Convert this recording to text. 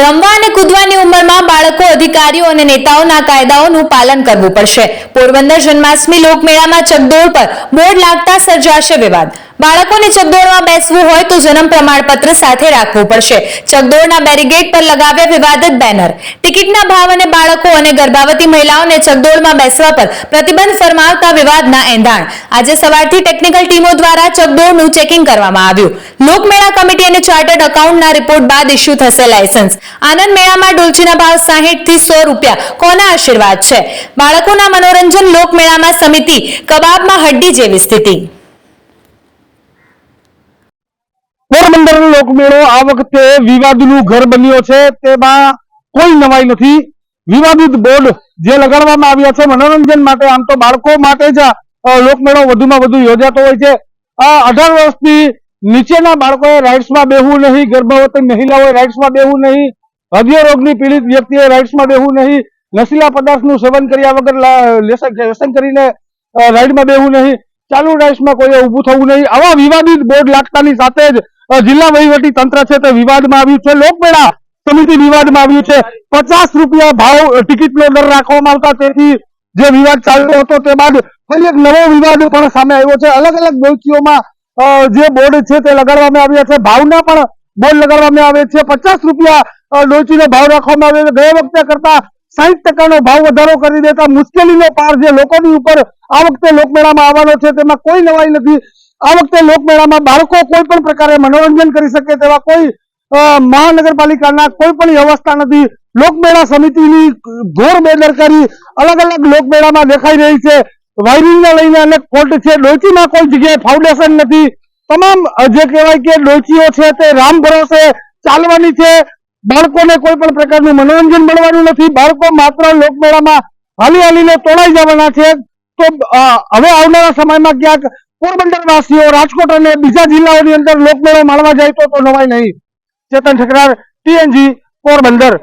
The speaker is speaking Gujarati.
રમવા અને કૂદવાની ઉંમરમાં બાળકો, અધિકારીઓ અને નેતાઓના કાયદાઓનું પાલન કરવું પડશે. પોરબંદર જન્માષ્ટમી લોકમેળામાં ચકદોળ પર બોર્ડ લાગતા સર્જાશે વિવાદ. બાળકોને ચકદોડમાં બેસવું હોય તો જન્મ પ્રમાણપત્ર સાથે રાખવું પડશે. ચકદોડના બેરીગેટ પર લગાવ્યા વિવાદિત બેનર. ટિકિટના ભાવ અને બાળકો અને ગર્ભાવતી મહિલાઓને ચકદોડમાં બેસવા પર પ્રતિબંધ ફરમાવતા વિવાદના એંધાણ. આજે સવારથી ટેકનિકલ ટીમો દ્વારા ચકદોડનું ચેકિંગ કરવામાં આવ્યું. લોકમેળા કમિટી અને ચાર્ટર્ડ એકાઉન્ટના રિપોર્ટ બાદ ઇસ્યુ થશે લાયસન્સ. આનંદ મેળામાં ડોલચીના ભાવ 60 થી સો રૂપિયા. કોના આશીર્વાદ છે? બાળકોના મનોરંજન લોકમેળામાં સમિતિ કબાબમાં હડ્ડી જેવી સ્થિતિ. પોરબંદર લોકમેળો આ વખતે વિવાદનું ઘર બન્યો છે. તેમાં કોઈ નવાઈ નથી. વિવાદિત બોર્ડ જે લગાડવામાં આવ્યા છે મનોરંજન માટે, આમ તો બાળકો માટે જ લોકમેળો વધુમાં વધુ યોજાતો હોય છે. અઢાર વર્ષથી નીચેના બાળકોએ રાઇડ્સમાં બેહવું નહીં, ગર્ભવતી મહિલાઓએ રાઇડ્સમાં બેહવું નહીં, હૃદય રોગની પીડિત વ્યક્તિએ રાઇડ્સમાં બેહવું નહીં, નશીલા પદાર્થનું સેવન કર્યા વગર વ્યસન કરીને રાઇડમાં બેહવું નહીં, ચાલુ રાઇડ્સમાં કોઈએ ઊભું થવું નહીં. આવા વિવાદિત બોર્ડ લાગતાની સાથે જ જિલ્લા વહીવટી તંત્ર છે તે વિવાદમાં આવ્યું છે. લોકમેળા સમિતિ વિવાદમાં આવ્યું છે. પચાસ રૂપિયા ભાવ અ, ટિકિટનો દર રાખવામાં આવતા તેથી જે વિવાદ ચાલતો હતો તે બાદ ફરી એક નવો વિવાદ પણ સામે આવ્યો છે. અલગ અલગ ડોલચીઓમાં જે બોર્ડ છે તે લગાડવામાં આવ્યા છે. ભાવના પણ બોર્ડ લગાડવામાં આવે છે. પચાસ રૂપિયા ડોચીનો ભાવ રાખવામાં આવ્યો છે. ગયા વખતે કરતા સાહીઠ ટકાનો ભાવ વધારો કરી દેતા મુશ્કેલીનો પાર જે લોકોની ઉપર આ વખતે લોકમેળામાં આવવાનો છે તેમાં કોઈ નવાઈ નથી. આ વખતે લોકમેળામાં બાળકો કોઈ પણ પ્રકારે મનોરંજન કરી શકે તેવા કોઈ મહાનગરપાલિકાના કોઈ પણ વ્યવસ્થા નથી. લોકમેળા સમિતિની ઘોર બેદરકારી અલગ અલગ લોકમેળામાં દેખાઈ રહી છે. વાયરિંગને લઈને અનેક ફોલ્ટ છે. ડોચીમાં કોઈ જગ્યાએ ફાઉન્ડેશન નથી. તમામ જે કહેવાય કે ડોચીઓ છે તે રામ ભરોસે ચાલવાની છે. બાળકોને કોઈ પણ પ્રકારનું મનોરંજન મળવાનું નથી. બાળકો માત્ર લોકમેળામાં હાલી હાલીને તોડાઈ જવાના છે. તો હવે આવનારા સમયમાં ક્યાંક પોરબંદર વાસીઓ રાજકોટ અને બીજા જિલ્લાઓની અંદર લોકમેળો માણવા જાય તો તો નવાય નહીં. ચેતન ઠકરાર, ટીએનજી, પોરબંદર.